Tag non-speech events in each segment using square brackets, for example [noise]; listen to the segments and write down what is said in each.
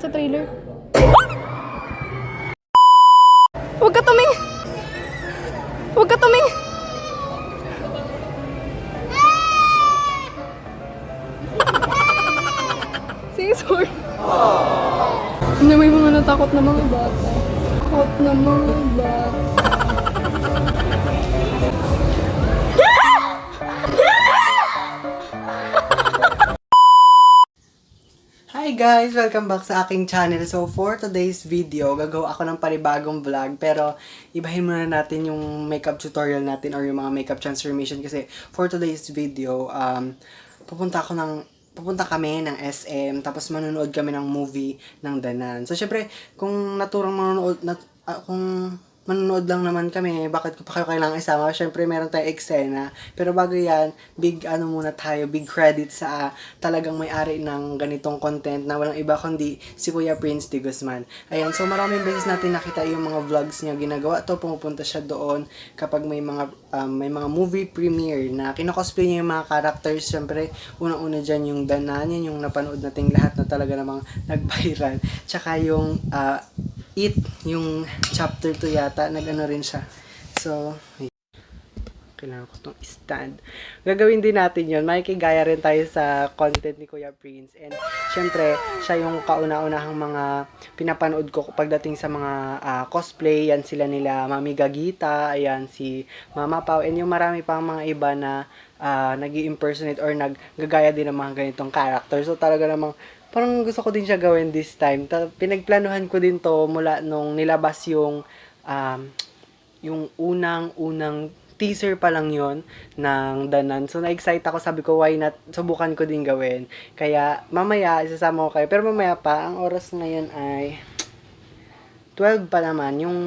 sa trailer. Welcome back sa aking channel. So for today's video, gagawa ako ng panibagong vlog pero ibahin muna natin yung makeup tutorial natin or yung mga makeup transformation kasi for today's video, um, pupunta ako ng pupunta kami ng SM tapos manonood kami ng movie ng Danan. So syempre, kung naturang manonood nat, ah, kung manonood lang naman kami, bakit ko pa kayo kailangan isama? Syempre, meron tayong eksena. Pero bago yan, big ano muna tayo, big credit sa ah, talagang may-ari ng ganitong content na walang iba kundi si Kuya Prince de Guzman. Ayan, so maraming beses natin nakita yung mga vlogs niya ginagawa to, pumupunta siya doon kapag may mga um, may mga movie premiere na kinocosplay niya yung mga characters. Syempre, unang-una dyan yung Danan, yun yung napanood nating lahat na talaga namang nag-viral. Tsaka yung ah, It, yung chapter 2 yata, nag-ano rin siya. So, kailangan ko itong stand. Gagawin din natin yun. Makikigaya rin tayo sa content ni Kuya Prince. And, syempre, siya yung kauna-unahang mga pinapanood ko pagdating sa mga ah, cosplay. Yan sila nila Mami Gagita, ayan si Mama Pau, and yung marami pang mga iba na uh, nag impersonate or naggagaya din ng mga ganitong character. So, talaga namang parang gusto ko din siya gawin this time. Pinagplanuhan ko din to mula nung nilabas yung um, yung unang-unang teaser pa lang yon ng Danan. So, na-excite ako. Sabi ko, why not? Subukan ko din gawin. Kaya, mamaya, isasama ko kayo. Pero mamaya pa, ang oras ngayon ay 12 pa naman. Yung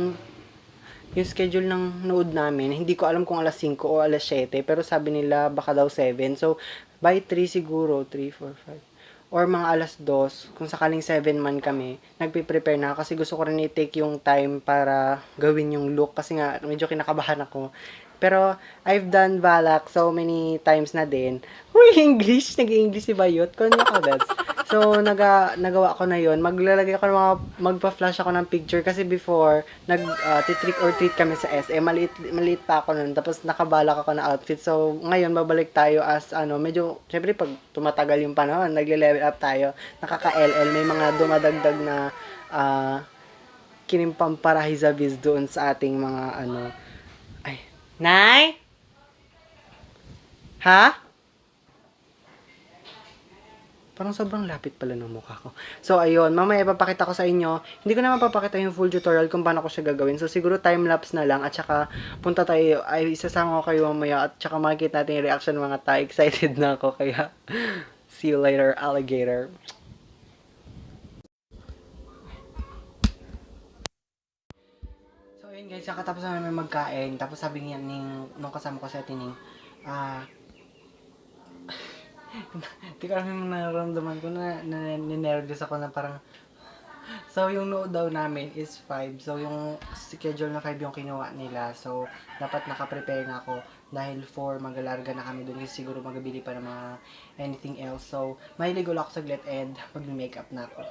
yung schedule ng nood namin, hindi ko alam kung alas 5 o alas 7, pero sabi nila baka daw 7. So, by 3 siguro, 3, 4, 5, or mga alas 2, kung sakaling 7 man kami, nagpe-prepare na kasi gusto ko rin i-take yung time para gawin yung look kasi nga medyo kinakabahan ako. Pero I've done Valak so many times na din. Uy, English! Nag-English si Bayot. Konya ko, that's. So, naga, nagawa ko na yon Maglalagay ako ng mga, magpa-flash ako ng picture kasi before, nag, uh, trick or treat kami sa SM. Maliit, maliit pa ako nun. Tapos, nakabalak ako na outfit. So, ngayon, babalik tayo as, ano, medyo, syempre, pag tumatagal yung panahon, nagle-level up tayo. Nakaka-LL. May mga dumadagdag na, ah, kinimpamparahizabiz doon sa ating mga, ano, ay, Nay? Ha? Parang sobrang lapit pala ng mukha ko. So, ayun. Mamaya ipapakita ko sa inyo. Hindi ko naman papakita yung full tutorial kung paano ko siya gagawin. So, siguro time-lapse na lang. At saka, punta tayo. Ay, isasama ko kayo mamaya. At saka makikita natin yung reaction mga tayo. Excited na ako. Kaya, [laughs] see you later, alligator. So, ayun guys. Kakatapos na namin magkain. Tapos sabi niya, ning, nung kasama ko sa tining, ah, Hindi ko alam yung nararamdaman ko na, na ninervous ako na parang So, yung note daw namin is 5. So, yung schedule na 5 yung kinuha nila. So, dapat nakaprepare na ako dahil 4 magalarga na kami doon kasi siguro magabili pa ng mga anything else. So, mahilig ulit ako saglit and mag-makeup na ako.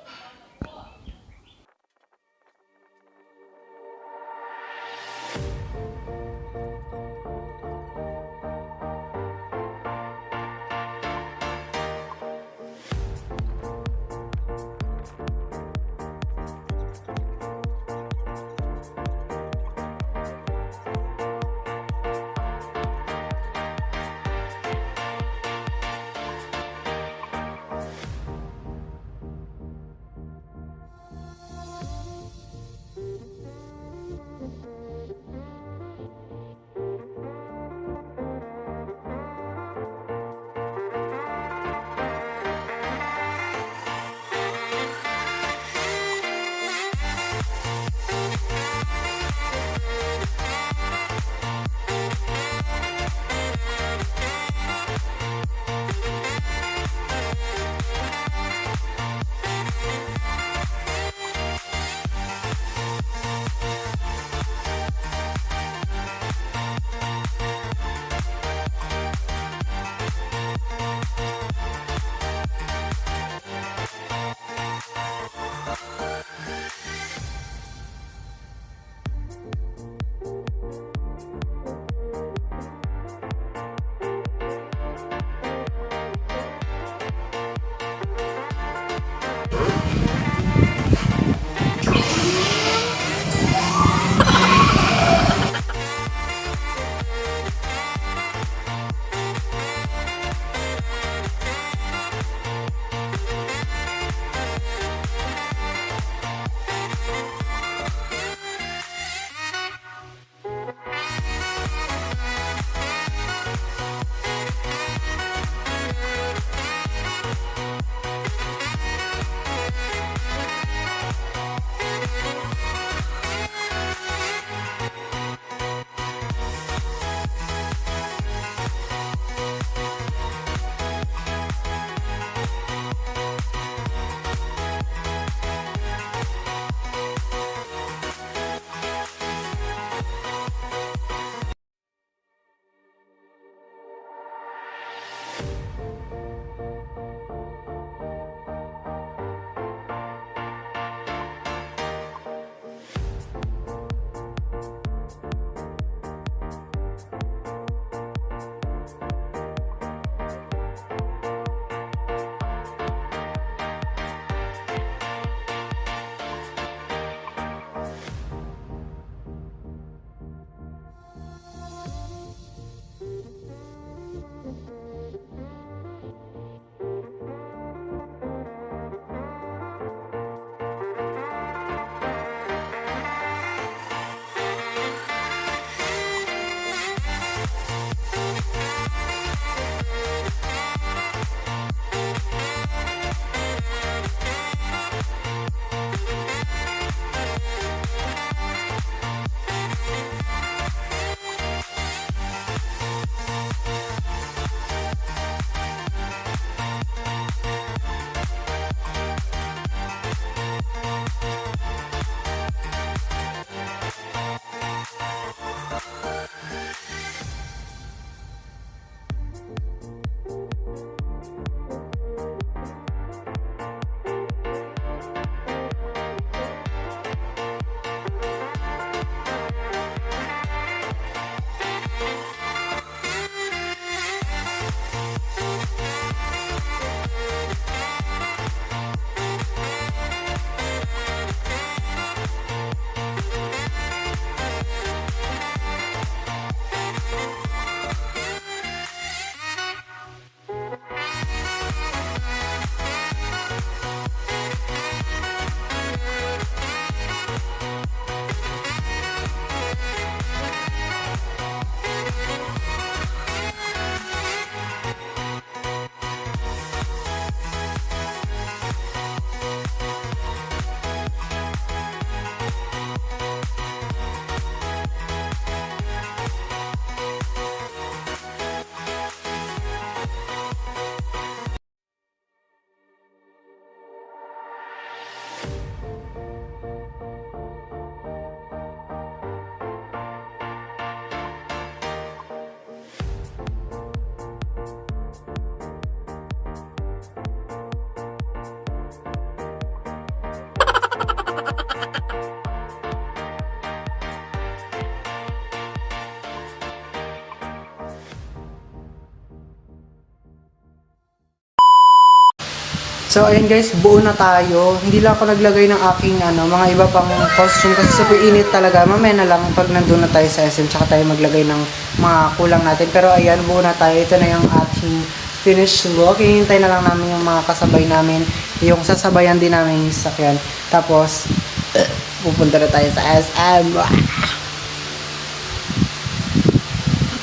So, ayan guys, buo na tayo. Hindi lang ako naglagay ng aking ano, mga iba pang costume kasi super init talaga. Mamaya na lang pag nandun na tayo sa SM, tsaka tayo maglagay ng mga kulang natin. Pero ayan, buo na tayo. Ito na yung ating finished look. Hinihintay na lang namin yung mga kasabay namin. Yung sasabayan din namin yung sakyan. Tapos, [coughs] pupunta na tayo sa SM.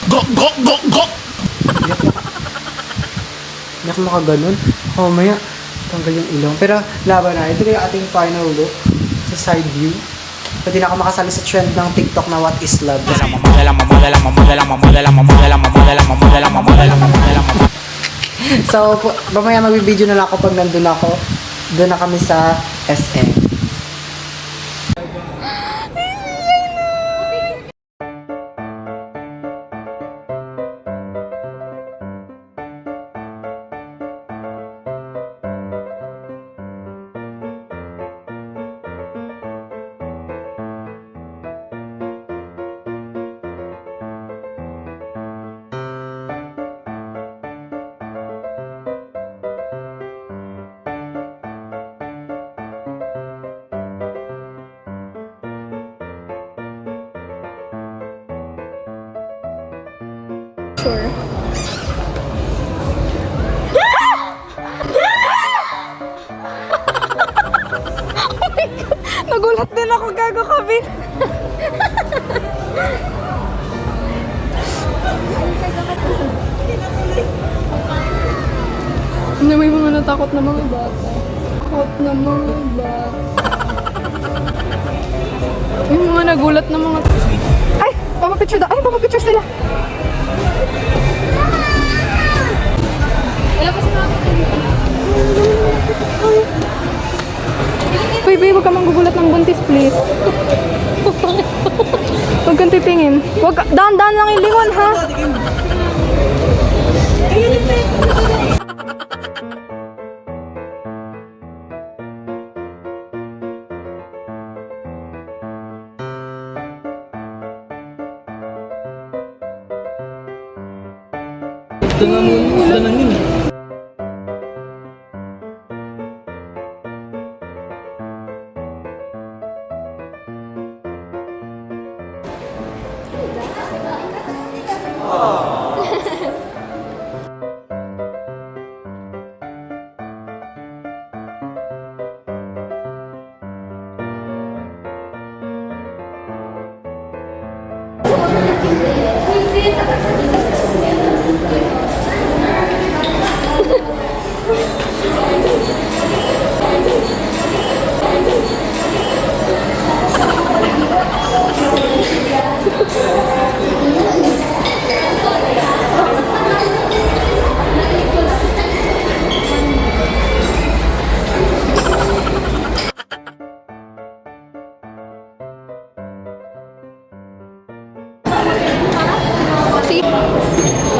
Go, go, go, go! Hindi ako makaganon. Oh, maya, tanggal yung ilong. Pero, laban na. Ito yung ating final look sa side view. Pwede na ako makasali sa trend ng TikTok na What is Love. So, mamaya magbibideo na lang ako pag nandun ako. Doon na kami sa SM. Sure. oh my God! Nagulat din ako, gago kami. Hindi, may mga natakot na mga bata. Takot na mga bata. May mga nagulat na mga... Ay! Papapicture daw! Ay, papapicture sila! Uy, babe, huwag ka manggugulat ng buntis, please. [laughs] Huwag kang titingin. Huwag ka, daan-daan lang yung lingon, ha?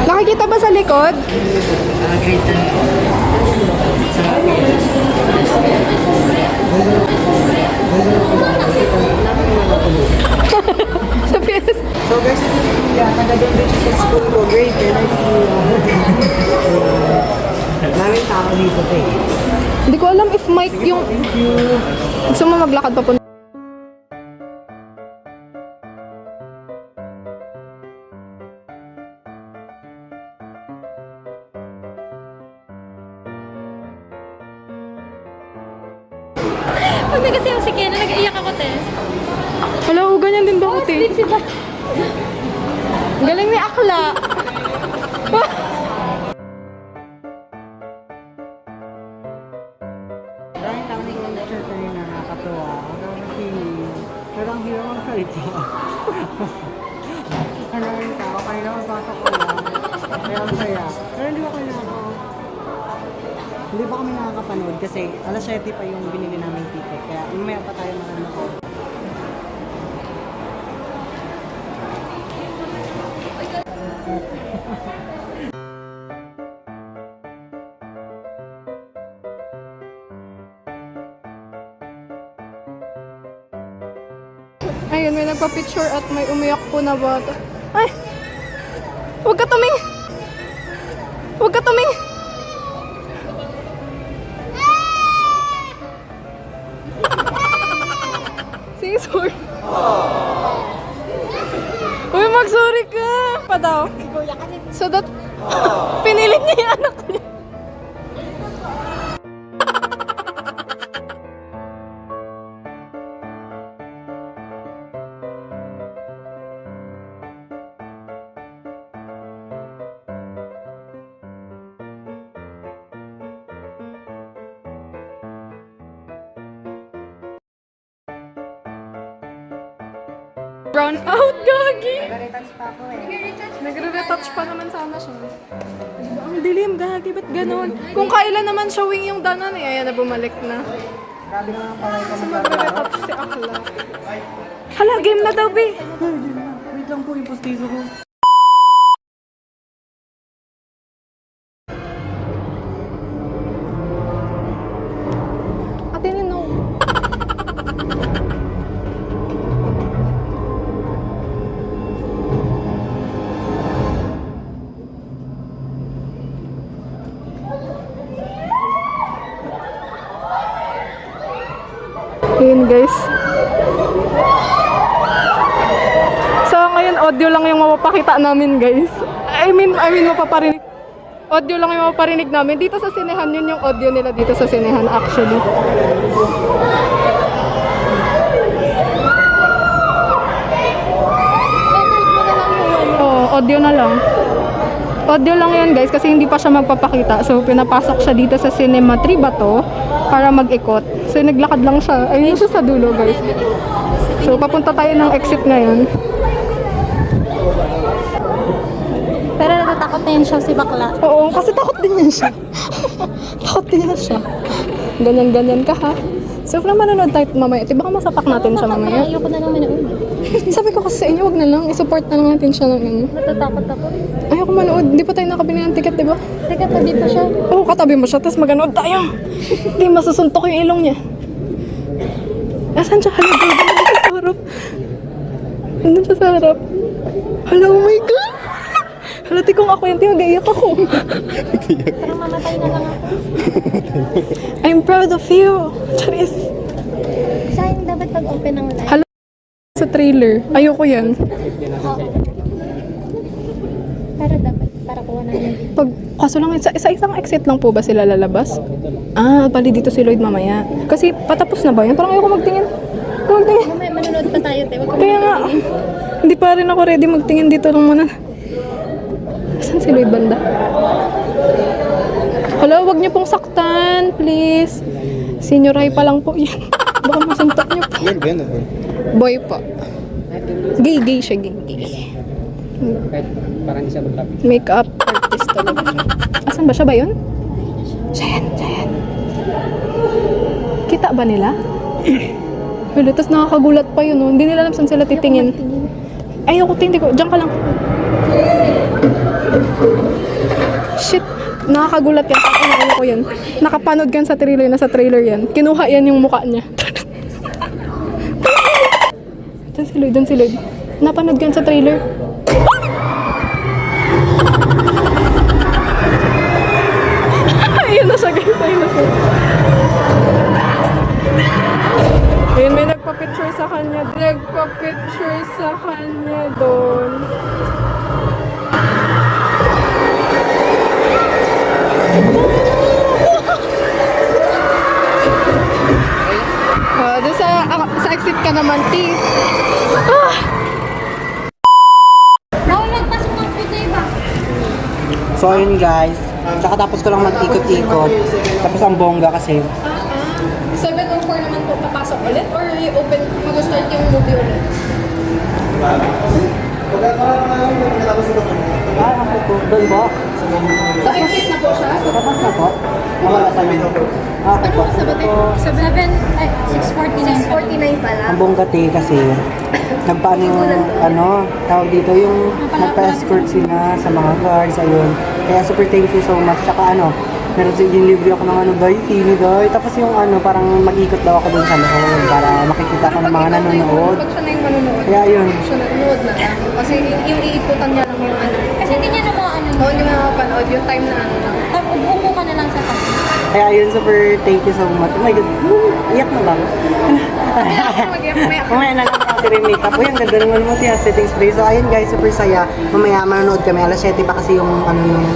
Nakikita ba sa likod? sa So guys, ito si Kuya. Din siya sa school ko. Grade 10. Daming tao dito, te. Hindi ko alam if mic yung... Gusto mo maglakad pa nagpa-picture at may umiyak po na bata. Ay! Huwag ka tuming! Huwag ka tuming! [laughs] Sige, sorry. Uy, mag-sorry ka! Pa daw. So that, [laughs] pinilit niya yung anak niya. Brown out, gagi! Nagre-retouch pa naman sana siya. Ang dilim, gagi, ba't ganun? Kung kailan naman showing yung danan eh, ayan na bumalik na. Grabe naman pala ikaw Kasi magre-retouch si Akla. Hala, game na daw, be! Wait lang po, yung postizo ko. Guys. So ngayon audio lang yung mapapakita namin guys. I mean, I mean mapaparinig. Audio lang yung mapaparinig namin. Dito sa sinehan yun yung audio nila dito sa sinehan actually. Oo, audio na lang. Audio lang yun guys kasi hindi pa siya magpapakita. So pinapasok siya dito sa Cinema 3 ba to para mag-ikot. So naglakad lang siya. Ayun siya sa dulo guys. So papunta tayo ng exit ngayon. Pero natatakot na yun siya si bakla. Oo, kasi takot din yan siya. [laughs] takot din siya. Ganyan-ganyan ka ha. So, kung manonood tayo mamaya, di baka masapak natin siya mamaya. Ayoko na lang manood. [laughs] Sabi ko kasi sa inyo, wag na lang. I-support na lang natin siya ng ano. Natatakot ako. Ayoko manood. Di pa tayo nakabili ng ticket, di ba? Teka, tabi pa siya. Oo, katabi mo siya, tapos maganood tayo. Hindi, masusuntok yung ilong niya. Asan siya? Nandun siya sa harap. Siya sa harap. Hala, oh my God! Hala, ti kung ako yun, ti, mag-iiyak ako. Parang mamatay na lang ako. I'm proud of you. Charis. Sayang dapat pag-open ng live. Hala, sa trailer. Ayoko yan. Para dapat, para kuha na yung Pag, kaso lang, sa, sa isang exit lang po ba sila lalabas? Ah, bali dito si Lloyd mamaya. Kasi patapos na ba yan? Parang ayoko magtingin. Magtingin. Mamaya manonood pa tayo, te. Huwag ka Kaya nga, hindi pa rin ako ready magtingin dito lang muna. Saan si Lloyd banda? Hala, wag niyo pong saktan, please. Senior high pa lang po yan. [laughs] Baka masuntok niyo po. Yan o boy? Boy po. Gay, gay siya, gay, gay. Kahit parang di siya maglapit. Makeup artist talaga. Asan ba siya ba yun? Siya yan, siya yan. Kita ba nila? [coughs] Wala, tapos nakakagulat pa yun, oh. Hindi nila alam saan sila titingin. Ay, ako hindi ko. Diyan ka lang. Shit. Nakakagulat yan. Ano ko yan. Nakapanood kan sa trailer. Nasa trailer yan. Kinuha yan yung mukha niya. [laughs] Doon si Lloyd, doon si Lloyd. Napanood kan sa trailer. [laughs] Ayun na siya guys, ayun na siya. Ayun, may nagpa-picture sa kanya. Nagpa-picture sa kanya doon. Ah, doon sa, ah, sa exit ka naman, T. Ah! Na. So ayun guys, kakatapos ko lang mag-ikot-ikot. Tapos ang bongga kasi. 7.04 naman po papasok ulit or open, mag-start yung movie ulit? Ah, ako po. Doon po. Sa exit na po siya? Tapos na po. Wala pa yun. Ah, Ano po. ang sabat eh? 7, ay, 649. 6.49 pala. Ang bongga te kasi [coughs] nagpaano yung ano, tawag dito yung nagpa-escort sila sa mga guards, ayun. Kaya super thank you so much. Tsaka ano, meron si yung libre ako ng ano, day, sini day. Tapos yung ano, parang mag-ikot daw ako dun sa loob para makikita ko ng mga nanonood. Pag siya na yung manonood, Kaya yun, siya nanonood na lang. Kasi yung iikutan niya lang yung ano. Kasi hindi niya hindi mo nakapanood yung time na ano lang. Tapos umupo ka na lang sa tabi. Kaya ayun, super thank you so much. Oh my God, iyak na ba? Mamaya na lang ako rin makeup. Uy, ang ganda naman mo, tiya, setting spray. So, ayun guys, super saya. Mamaya manonood kami. Alas 7 pa kasi yung ano nung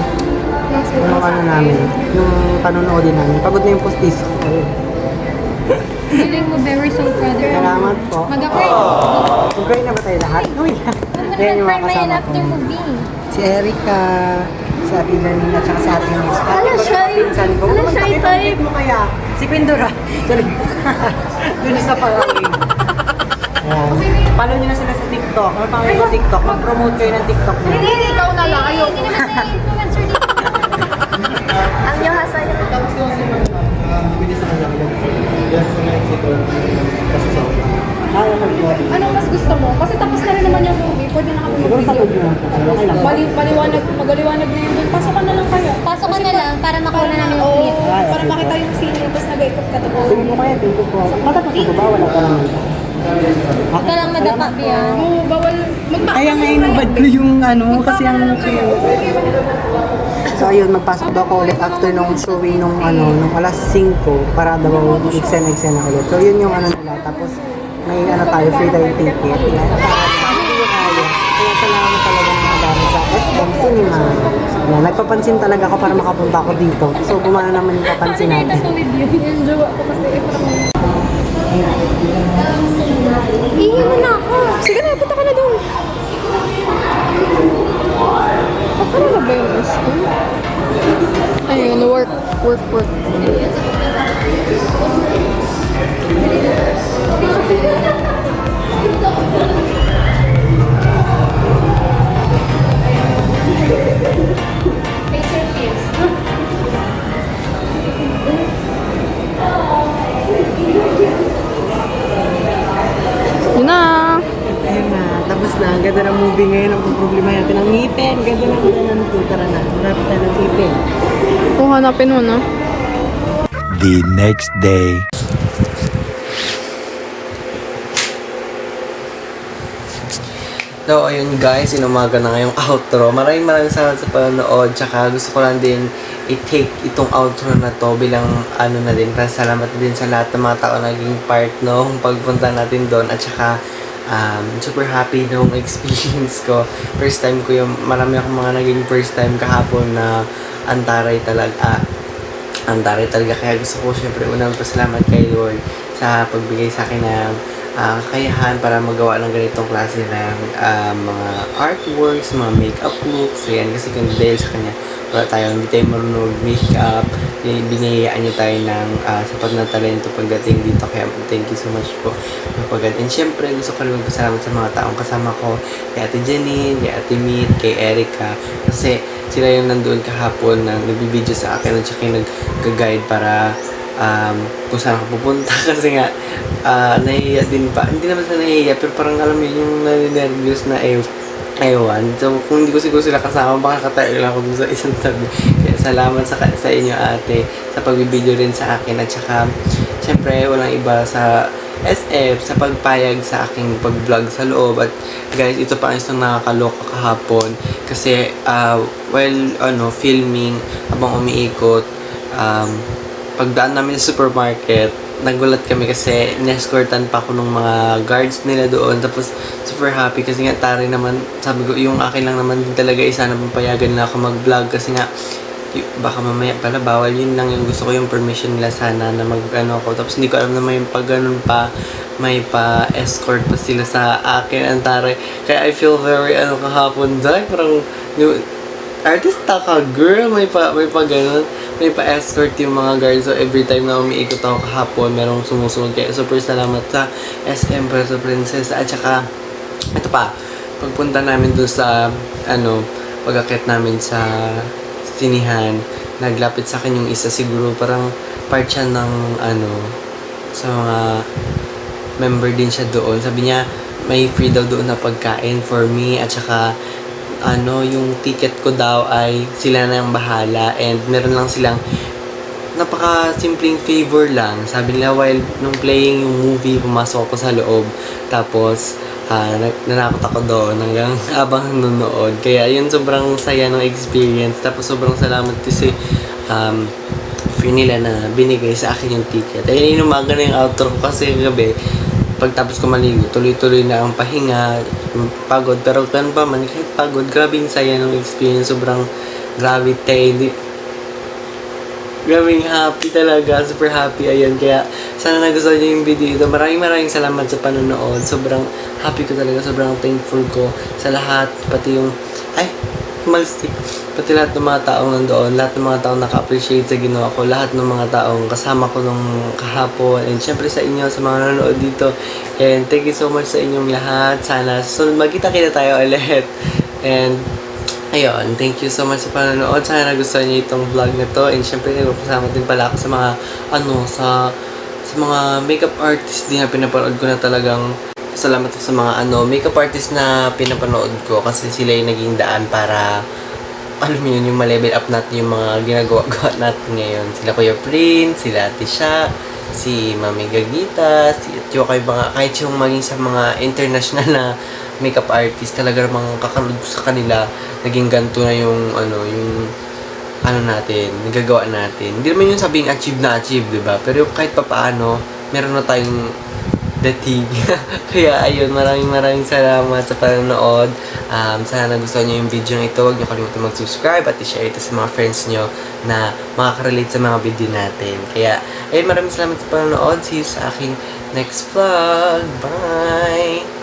yung ano namin, yung panonoodin namin. Pagod na yung postis. [laughs] Feeling mo very so brother. Salamat po. Mag-pray. Mag-pray na ba tayo lahat? Uy! Ayan yung mga kasama ko. after movie. Si Erica, si Ate Lanina, at si Ate Miss. Ano, shy? Ko. Ano, Naman shy kami, type? pamilip mo kaya? Si Quindora. Sorry. [laughs] Doon sa parangin. Ayan. Follow nyo na sila sa TikTok. Ano pangalan ko TikTok? Mag-promote kayo ng TikTok nyo. Hindi, ikaw na lang. Ayoko. Hindi naman tayo influencer dito. [laughs] Ang yung hasay. Ah, okay. Anong mas gusto mo? Kasi tapos na rin naman yung movie. Pwede na kami Siguro sa mag-video. pag Okay lang. Mali, maliwanag, magaliwanag na yun. Pasok ka na lang kaya. Pasok ka na lang para makuha na namin yung Oo, clip. Ay, para okay makita po. yung scene tapos nag-ikot ka tapos. Sige po kaya, you po. Matapos ko ba? Wala pa naman. Huwag ka lang madapa, Bia. Oo, bawal. Magpa Kaya nga inubad ko yung ano, kasi ang So ayun, magpasok daw ako ulit after nung showing nung ano, nung alas 5 para daw eksena-eksena ulit. So yun yung ano nila. Tapos may ano tayo, free tayo ticket. Kaya. Salamat talaga ng madami sa SM Cinema. Yan, nagpapansin talaga ako para makapunta ako dito. So gumana naman yung papansin natin. Yung jowa ko kasi parang... Ihi mo na ako. Sige na, punta ka na doon. Pakara na ba yung school? Ayun, work, work, work. Hanapin mo na. The next day. So, ayun guys, inumaga na ngayong outro. Maraming maraming salamat sa panonood. Tsaka gusto ko lang din i-take itong outro na to bilang ano na din. Para salamat din sa lahat ng mga tao na naging part nung pagpunta natin doon. At tsaka um, super happy nung [laughs] experience ko. First time ko yung, marami akong mga naging first time kahapon na antaray talaga. Ah, antaray talaga. Kaya gusto ko syempre unang pasalamat kay Lord sa pagbigay sa akin ng ah, kakayahan para magawa ng ganitong klase ng ah, mga artworks, mga makeup looks. Ayan, kasi kung dahil sa kanya, wala tayo, hindi tayo marunong makeup. Binayaan niya tayo ng ah, sapat na talento pagdating dito. Kaya thank you so much po. Kapag And syempre, gusto ko rin magpasalamat sa mga taong kasama ko. Kay Ate Janine, kay Ate Meet, kay Erica. Kasi sila yung nandoon kahapon na nagbibideo sa akin at saka yung nag-guide para um, kung saan ako pupunta [laughs] kasi nga ah nahihiya din pa. Hindi naman sa nahihiya pero parang alam mo yun, yung naninervyos na eh, ewan. So, kung hindi ko siguro sila kasama, baka katayo lang ako dun sa isang tabi. Kaya salamat sa, sa inyo ate sa pagbibideo rin sa akin at saka syempre walang iba sa SF sa pagpayag sa aking pag-vlog sa loob at guys ito pa ang isang nakakaloka kahapon kasi uh, while ano filming habang umiikot um, pagdaan namin sa supermarket nagulat kami kasi inescortan pa ako ng mga guards nila doon. Tapos super happy kasi nga tari naman sabi ko yung akin lang naman din talaga isa na papayagan na ako mag-vlog kasi nga y- baka mamaya pala bawal yun lang yung gusto ko yung permission nila sana na mag ano ako. Tapos hindi ko alam na may pag pa may pa escort pa sila sa akin ang tare kaya I feel very ano kahapon dahil parang yung, artista ka girl. May pa may pa ganun. May pa escort yung mga guards so every time na umiikot ako kahapon merong sumusunod. Kaya super salamat sa SM Puerto Princesa at saka ito pa. Pagpunta namin doon sa ano pagakit namin sa sinihan naglapit sa akin yung isa siguro. Parang part siya ng ano sa mga member din siya doon. Sabi niya may free daw doon na pagkain for me. At saka ano yung ticket ko daw ay sila na yung bahala and meron lang silang napaka simpleng favor lang. Sabi nila while nung playing yung movie, pumasok ako sa loob. Tapos, na- nanakot ako doon hanggang [laughs] habang nanonood. Kaya yun sobrang saya ng experience. Tapos sobrang salamat kasi um, offer nila na binigay sa akin yung ticket. Ayun, inumaga na yung outro ko kasi gabi, pagtapos ko maligo, tuloy-tuloy na ang pahinga, pagod. Pero ganun pa man, pagod, grabe yung saya ng experience. Sobrang grabe tayo. Hindi, happy talaga, super happy, ayun. Kaya, sana nagustuhan niyo yung video ito. Maraming maraming salamat sa panonood. Sobrang happy ko talaga, sobrang thankful ko sa lahat. Pati yung, ay, malstick. Pati lahat ng mga taong nandoon, lahat ng mga taong naka-appreciate sa ginawa ko, lahat ng mga taong kasama ko nung kahapon, and syempre sa inyo, sa mga nanonood dito. And thank you so much sa inyong lahat. Sana, so magkita-kita tayo ulit. And, Ayun, thank you so much sa panonood. Sana nagustuhan niyo itong vlog na to. And syempre, nagpapasama din pala ako sa mga, ano, sa, sa mga makeup artist din na pinapanood ko na talagang salamat sa mga ano, makeup artist na pinapanood ko kasi sila yung naging daan para alam mo yun, yung ma-level up natin yung mga ginagawa-gawa natin ngayon. Sila Kuya Prince, sila Tisha, si Mami Gagita, si yung kay mga, kahit yung maging sa mga international na makeup artist, talaga namang kakanood ko sa kanila, naging ganito na yung, ano, yung, ano natin, nagagawa natin. Hindi naman yung sabing achieve na achieve, di ba? Pero kahit papaano, meron na tayong dating. [laughs] Kaya ayun, maraming maraming salamat sa panonood. Um, sana nagustuhan nyo yung video na ito. Huwag nyo kalimutan mag-subscribe at i-share ito sa mga friends nyo na makaka-relate sa mga video natin. Kaya, ayun, maraming salamat sa panonood. See you sa aking next vlog. Bye!